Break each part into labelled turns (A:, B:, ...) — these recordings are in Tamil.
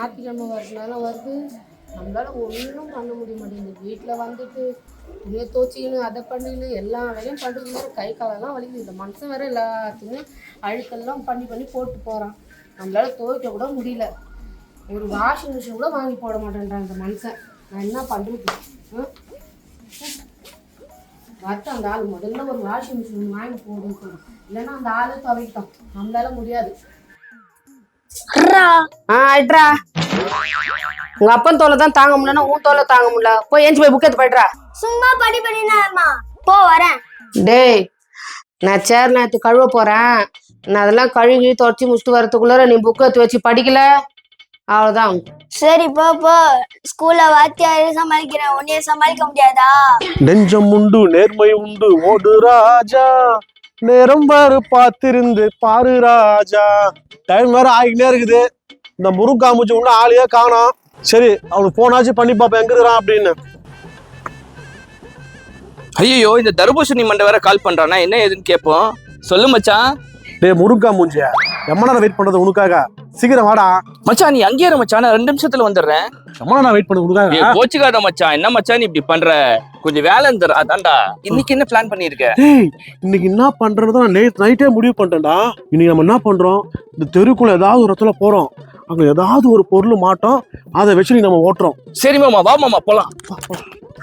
A: ஞாயிற்றுக்கிழமை வரதுனால வருது. நம்மளால் ஒன்றும் பண்ண முடிய மாட்டேங்குது. வீட்டில் வந்துட்டு துணியை தோச்சிக்கணும் அதை பண்ணிக்கணும் எல்லா வேலையும் பண்ணுறது கை காலெல்லாம் வலிக்குது. இந்த மனுஷன் வேறு எல்லாத்துக்குமே அழுக்கெல்லாம் பண்ணி பண்ணி போட்டு போகிறான் நம்மளால் துவைக்க கூட முடியல. ஒரு வாஷிங் மிஷின் கூட வாங்கி போட மாட்டேன்றான் இந்த மனுஷன். நான் என்ன பண்ணுறது வரட்டும் அந்த ஆள். முதல்ல ஒரு வாஷிங் மிஷின் வாங்கி போடுன்னு இல்லைன்னா அந்த ஆள் துவைக்கிட்டோம் நம்மளால முடியாது. ஆ ஆயிட்ரா உங்க அப்பன் தோலை தான் தாங்க முடியலன்னா உன் தோலை தாங்க முடியல. போய் ஏஞ்சி போய் புக் எடுத்து போயிட்றா.
B: சும்மா படி பண்ணினா போ வரேன்.
A: டேய் நான் சேர் நேற்று கழுவ போறேன். நான் அதெல்லாம் கழுவி தொடச்சி முடிச்சுட்டு வரதுக்குள்ளார நீ புக் எடுத்து வச்சு படிக்கல? அவ்வளோதான்
B: சரி போ போ. ஸ்கூல்ல வாத்தியாரே சமாளிக்கிறேன். உன்னைய சமாளிக்க முடியாதா?
C: நெஞ்சம் உண்டு நேர்மை உண்டு. ஓடு ராஜா. நேரம் பாரு பார்த்திருந்து. பாரு ராஜா. டைம் வேற ஆகிக்கிட்டே இருக்குது. இந்த முருங்கா மூச்சு ஒன்றும் ஆளையே காணோம். சரி அவனுக்கு போனாச்சு பண்ணி பார்ப்பேன் எங்க இருக்கிறான் அப்படின்னு.
D: ஐயோ இந்த தர்பூசணி மண்டை வேற கால் பண்றானா? என்ன ஏதுன்னு கேட்போம். சொல்லு மச்சான்.
C: டேய் முருங்கா மூஞ்சிய? எம்ம நேரம் வெயிட் பண்றது உனக்காக? சீக்கிரம் வாடா.
D: மச்சான் நீ அங்கேயே மச்சான் நான் ரெண்டு நிமிஷத்துல வந்துடுறேன்.
C: எம்ம நேரம் வெயிட் பண்ணது உனக்காக
D: கோச்சுக்காத மச்சான். என்ன மச்சான் நீ இப்படி பண்ற? கொஞ்சம் வேலை இருந்துரு அதான்டா. இன்னைக்கு என்ன பிளான் பண்ணிருக்க?
C: இன்னைக்கு என்ன பண்றதுன்னு நான் நேற்று நைட்டே முடிவு பண்ணிட்டேன்டா. இன்னைக்கு நம்ம என்ன பண்றோம்? இந்த தெருக்குள்ள ஏதாவது ஒரு இடத்துல போறோம். அங்க ஏதாவது ஒரு பொருள் மாட்டோம். அதை வச்சு நீ நம்ம ஓட்டுறோம்.
D: சரி மாமா வா மாமா போலாம்.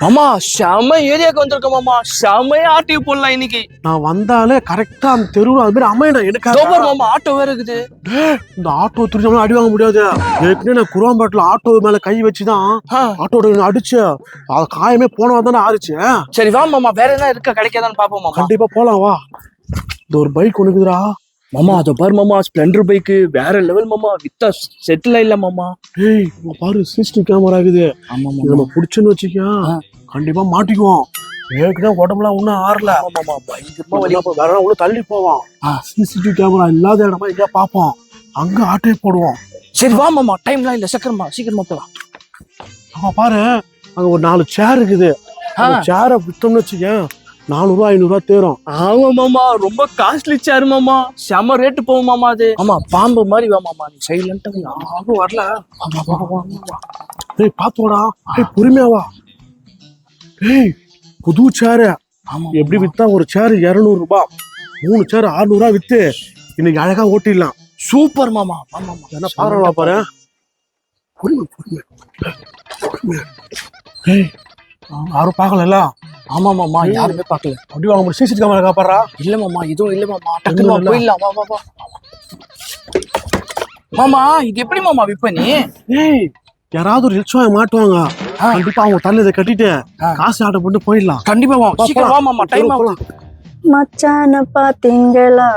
D: மாமா செம ஏரியாக்கு வந்திருக்க மாமா. செமையா ஆட்டிவ் போடலாம் இன்னைக்கு.
C: நான் வந்தாலே கரெக்டா அந்த தெருவில் அது மாதிரி அமையணும் எனக்கு
D: சூப்பர் மாமா ஆட்டோ வேற இருக்குது.
C: இந்த ஆட்டோ திருச்சவங்க அடி வாங்க முடியாது. ஏற்கனவே நான் குருவாம்பாட்டில் ஆட்டோ மேல கை வச்சுதான் ஆட்டோட அடிச்சு அது காயமே போனவா தானே ஆறுச்சு.
D: சரி வா மாமா வேற என்ன இருக்கா கிடைக்காதான்னு பாப்போம் மாமா.
C: கண்டிப்பா போலாம் வா. இந்த ஒரு பைக் ஒண்ணுக்குதுடா
D: மாமா அதை பாரு மாமா ஸ்ப்ளெண்டர் பைக்கு வேற லெவல் மாமா வித்தா செட்டில் இல்ல மாமா.
C: இங்க பாரு சிசிடிவி கேமரா இருக்குது
D: ஆமா
C: நம்ம பிடிச்சுன்னு வச்சுக்க. கண்டிப்பா மாட்டிக்குவோம். ஏற்கனவே உடம்புலாம் ஒன்றும் ஆறல.
D: மாமா பயங்கரமா
C: அப்ப வேற உள்ள தள்ளி போவோம். சிசிடிவி கேமரா இல்லாத இடமா எங்கேயா பார்ப்போம். அங்க ஆட்டோ போடுவோம்.
D: சரி வா மாமா. டைம்லாம் இல்ல. சீக்கிரமா சீக்கிரமா போலாம்.
C: அங்க பாரு. அங்க ஒரு நாலு சேர் இருக்குது. சேரை வித்தோம்னு வச்சுக்க நானூறுவா ஐநூறுவா தேரும்.
D: ஆமா மாமா ரொம்ப காஸ்ட்லி சேர் மாமா. செம ரேட்டு போகும் மாமா அது. ஆமா பாம்பு மாதிரி வா மாமா நீ சைலண்டா யாரும் வரல. வா, வா, வா, வா, வா.
C: டேய் பாத்துவாடா டேய் பொறுமையா வா. டேய் புது சேரு
D: ஆமா
C: எப்படி வித்தா ஒரு சேர் இருநூறு ரூபாய் மூணு சேர் அறுநூறுவா வித்து இன்னைக்கு அழகா ஓட்டிடலாம்.
D: சூப்பர் மாமா மாமா.
C: என்ன பாருடா பாரு. பொறுமை பொறுமை. பொறுமை. டேய் யாரும் பார்க்கல
D: ஆமா மாமா யாருமே பார்க்கல.
C: அப்படி வாங்க முடியும் சிசிடிவி கேமரா காப்பாடுறா
D: இல்ல மாமா எதுவும் இல்ல மாமா. டக்குனு வா,
C: இல்ல.
D: போயிடலாம். வா வா மாமா இது எப்படி மாமா விப்ப நீ
C: ஏய் யாராவது ஒரு ரிக்ஷா மாட்டுவாங்க. கண்டிப்பா அவங்க தள்ள இதை கட்டிட்டு காசு ஆட்டோ போட்டு போயிடலாம்.
D: கண்டிப்பா வா சீக்கிரம் வா மாமா. டைம் ஆகும்.
B: மச்சான பாத்தீங்களா?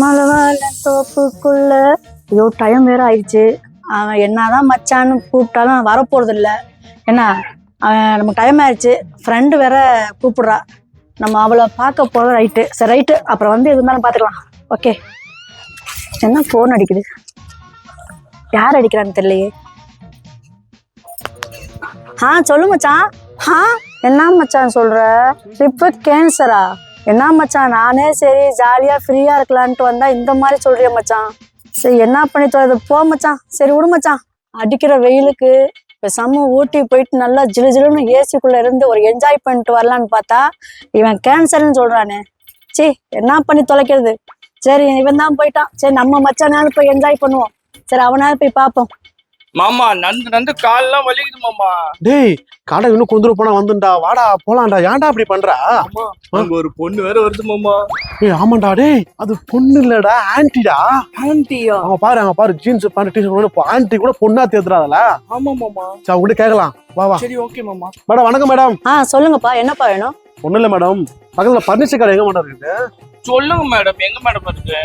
B: மலவாழ தோப்புக்குள்ள ஐயோ டைம் வேற ஆயிடுச்சு. அவன் என்னதான் மச்சான்னு கூப்பிட்டாலும் வரப்போறது இல்ல என்ன? அவன் நமக்கு டைம் ஆயிடுச்சு ஃப்ரெண்டு வேற கூப்பிடுறா. நம்ம அவளை பார்க்க போகிற ரைட்டு சரி ரைட்டு அப்புறம் வந்து எது இருந்தாலும் பார்த்துக்கலாம். ஓகே என்ன ஃபோன் அடிக்குது? யார் அடிக்கிறான்னு தெரியலையே. ஆ சொல்லு மச்சான். ஆ என்ன மச்சான் சொல்ற? இப்போ கேன்சரா என்ன மச்சான்? நானே சரி ஜாலியாக ஃப்ரீயாக இருக்கலான்ட்டு வந்தால் இந்த மாதிரி சொல்கிறேன் மச்சான். சரி என்ன பண்ணி தொலைது போ மச்சான். சரி விடு மச்சான். அடிக்கிற வெயிலுக்கு பேசாம ஊட்டி போயிட்டு நல்லா ஜிலு ஜிலுன்னு ஏசிக்குள்ள இருந்து ஒரு என்ஜாய் பண்ணிட்டு வரலான்னு பார்த்தா இவன் கேன்சர்னு சொல்றானே. சி என்ன பண்ணி தொலைக்கிறது? சரி இவன் தான் போயிட்டான். சரி நம்ம மச்சானாலும் போய் என்ஜாய் பண்ணுவோம். சரி அவனாவது போய் பார்ப்போம்.
D: மாமா நந்து நந்து கால்லாம் வலிக்குது மாமா.
C: டேய் கடை இன்னும் கொண்டு போனா வந்துண்டா வாடா போலாம்டா. ஏன்டா இப்படி பண்ற?
D: ஆமா அங்க ஒரு பொண்ணு வேற வருது மாமா.
C: ஏய் ஆமாண்டா டேய் அது பொண்ணு இல்லடா ஆன்ட்டிடா
D: ஆண்டியா?
C: அவங்க பாரு அவங்க பாரு ஜீன்ஸ் பேண்ட் டிஷர்ட் ஆன்ட்டி கூட பொண்ணா தேத்துறாதல
D: ஆமா மாமா.
C: சரி அவங்க கிட்ட கேட்கலாம். வா வா.
D: சரி ஓகே மாமா.
C: மேடம் வணக்கம் மேடம்.
B: ஆ சொல்லுங்கப்பா என்னப்பா வேணும்?
C: ஒண்ணும் இல்ல மேடம். பக்கத்துல பர்னிச்சர் கடை எங்க மேடம் இருக்கு?
D: சொல்லுங்க மேடம். எங்க மேடம் இருக்கு?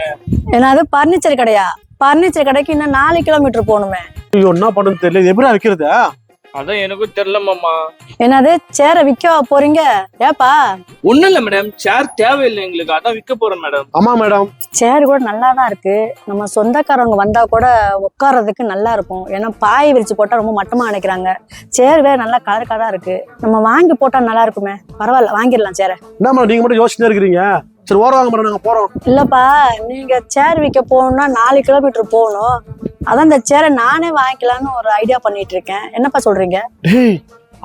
B: என்னது பர்னிச்சர் கடையா? பர்னிச்சர் கடைக்கு இன்னும் நாலு கிலோமீட்டர் போகணுமே.
C: ஐயோ என்ன பண்ணுன்னு தெரியல. இது எப்படி வைக்கிறது?
D: அதான் எனக்கும் தெரியல மாமா
B: என்னது சேரை விற்க போறீங்க? ஏப்பா?
D: ஒண்ணும் இல்ல மேடம் சேர் தேவையில்லை எங்களுக்கு. அதான் விற்க போறேன் மேடம்
C: ஆமா மேடம்
B: சேர் கூட நல்லா தான் இருக்கு. நம்ம சொந்தக்காரவங்க வந்தா கூட உட்கார்றதுக்கு நல்லா இருக்கும். ஏன்னா பாய் விரிச்சு போட்டா ரொம்ப மட்டமா நினைக்கிறாங்க. சேர் வேற நல்லா கலர் கலரா இருக்கு. நம்ம வாங்கி போட்டா நல்லா இருக்குமே. பரவாயில்ல வாங்கிடலாம் சேரை
C: என்ன மேடம் நீங்க மட்டும் யோசிச்சுட்டே இருக்கிறீங்க. சரி ஓரம் வாங்க மேடம் நாங்க போறோம்.
B: இல்லப்பா நீங்க சேர் விற்க போகணும்னா நாலு கிலோமீட்டர் போகணும். அதான் இந்த சேரை நானே வாங்கிக்கலாம்னு ஒரு ஐடியா பண்ணிட்டு இருக்கேன் என்னப்பா சொல்றீங்க?
C: டேய்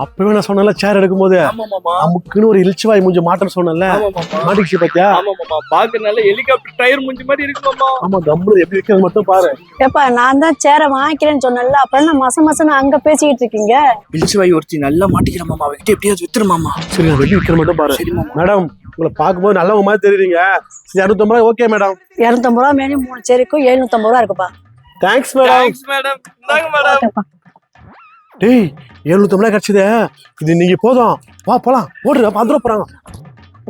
C: அப்பவே நான் சொன்னல சேர் எடுக்கும் போது நமக்குன்னு ஒரு இழிச்சுவாய் மூஞ்சி மாட்டேன்னு சொன்னல மாட்டிக்கிச்சு பாத்தியா?
D: ஆமா மாமா பாக்க நல்ல ஹெலிகாப்டர் டயர் முடிஞ்ச மாதிரி இருக்கு மாமா
C: ஆமா கம்முனு எப்படி வைக்கிறது மட்டும் பாரு.
B: ஏப்பா நான் தான் சேரை வாங்கிக்கிறேன்னு சொன்னேன்ல. அப்புறம் என்ன மச மசன்னு அங்க பேசிக்கிட்டு இருக்கீங்க?
D: இழிச்சு வாய் ஒருத்தி நல்லா மாட்டிக்கிற மாமா. அவகிட்ட எப்படியாவது வித்துரு மாமா.
C: சரி நான் வெளியே வைக்கிற மட்டும் பாரு. மேடம் உங்களை பார்க்கும்போது நல்லவங்க மாதிரி தெரியுறீங்க. இரநூத்தம்பது ரூபாய் ஓகே மேடம்.
B: இரநூத்தம்பது ரூபா மேலே மூணு சேருக்கும் எழுநூத்தம்பது ரூபா இருக்குப்பா.
C: தேங்க்ஸ் மேடம்
D: தேங்க்ஸ் மேடம் இந்தாங்க மேடம்
C: டேய் எழுநூத்தம்பது ரூபாய் கிடைச்சதே. இது நீங்க போதும். வா போலாம். ஓடுற வந்துட போறாங்க.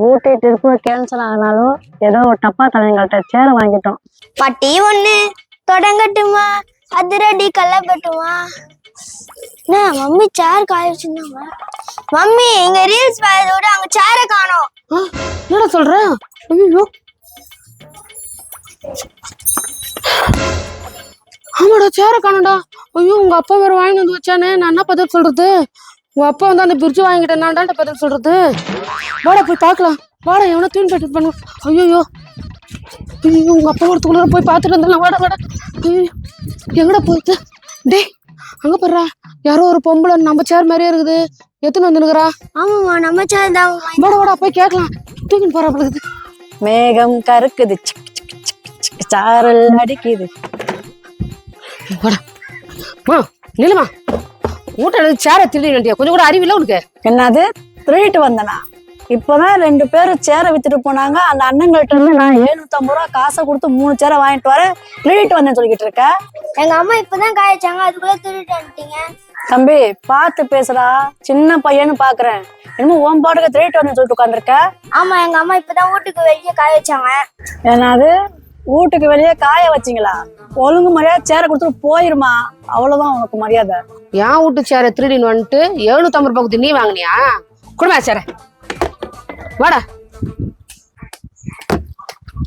B: ஊட்டி திருப்பூர் கேன்சல் ஆனாலும் ஏதோ ஒரு டப்பா தலைங்கள்ட்ட சேரை வாங்கிட்டோம்.
E: பட்டி ஒண்ணு தொடங்கட்டுமா? அதிரடி கல்லப்பட்டுமா என்ன மம்மி சேர் காய வச்சிருந்தாங்க. மம்மி இங்க ரீல்ஸ் பார்த்தத விட அங்க சேரை காணோம்.
A: என்னடா சொல்ற? ஐயோ ஆமாடா சேர காணும்டா. ஐயோ உங்க அப்பா வேற வாங்கிட்டு வந்து வச்சானே. நான் என்ன பதில் சொல்றது? உங்க அப்பா வந்து அந்த பிரிட்ஜ் வாங்கிட்டேன் நான் பதில் சொல்றது? வாடா போய் பார்க்கலாம். வாடா எவனோ தூண் கட்டி பண்ணு. ஐயோ ஐயோ உங்க அப்பா ஒருத்துக்குள்ள போய் பார்த்துட்டு வந்துடலாம் வாடா வாடா. ஐயோ எங்கடா போயிட்டு டேய் அங்க பாருடா. யாரோ ஒரு பொம்பளை நம்ம சேர் மாதிரியே இருக்குது. எத்தனை வந்துனுக்குறா?
E: ஆமாம்மா நம்ம சேர் தான்.
A: வாடா வாடா போய் கேட்கலாம். தூக்கின்னு போறா
B: மேகம் கருக்குது. சாரல் அடிக்குது.
A: நிலுமா ஊட்ட எடுத்து சேரை திருடி கொஞ்சம் கூட அறிவில்ல உனக்கு.
B: என்னது? திருடிட்டு வந்தனா? இப்போதான் ரெண்டு பேரும் சேரை வித்துட்டு போனாங்க. அந்த அண்ணங்கள்ட்ட இருந்து நான் எழுநூத்தம்பது ரூபா காசை கொடுத்து மூணு சேரை வாங்கிட்டு வரேன் திருடிட்டு வந்தேன்னு சொல்லிக்கிட்டு இருக்க.
E: எங்க அம்மா இப்பதான் காய வச்சாங்க அதுக்குள்ள திருட்டு வந்துட்டீங்க.
B: தம்பி பார்த்து பேசுடா. சின்ன பையன்னு பாக்குறேன். என்னமோ உன் பாட்டுக்கு திருடிட்டு வந்தேன்னு சொல்லிட்டு உட்காந்துருக்க
E: ஆமா எங்க அம்மா இப்பதான் வீட்டுக்கு வெளியே காய வச்சாங்க.
B: என்னது? வீட்டுக்கு வெளியே காய வச்சீங்களா? ஒழுங்கு மரியாதை சேரை கொடுத்துட்டு போயிருமா? அவ்வளவுதான் உனக்கு மரியாதை.
A: ஏன் வீட்டு சேரை திருடின்னு வந்துட்டு எழுநூத்தம்பது ரூபாய் கொடுத்து நீ வாங்கினியா? குடும்பா சேர வாடா.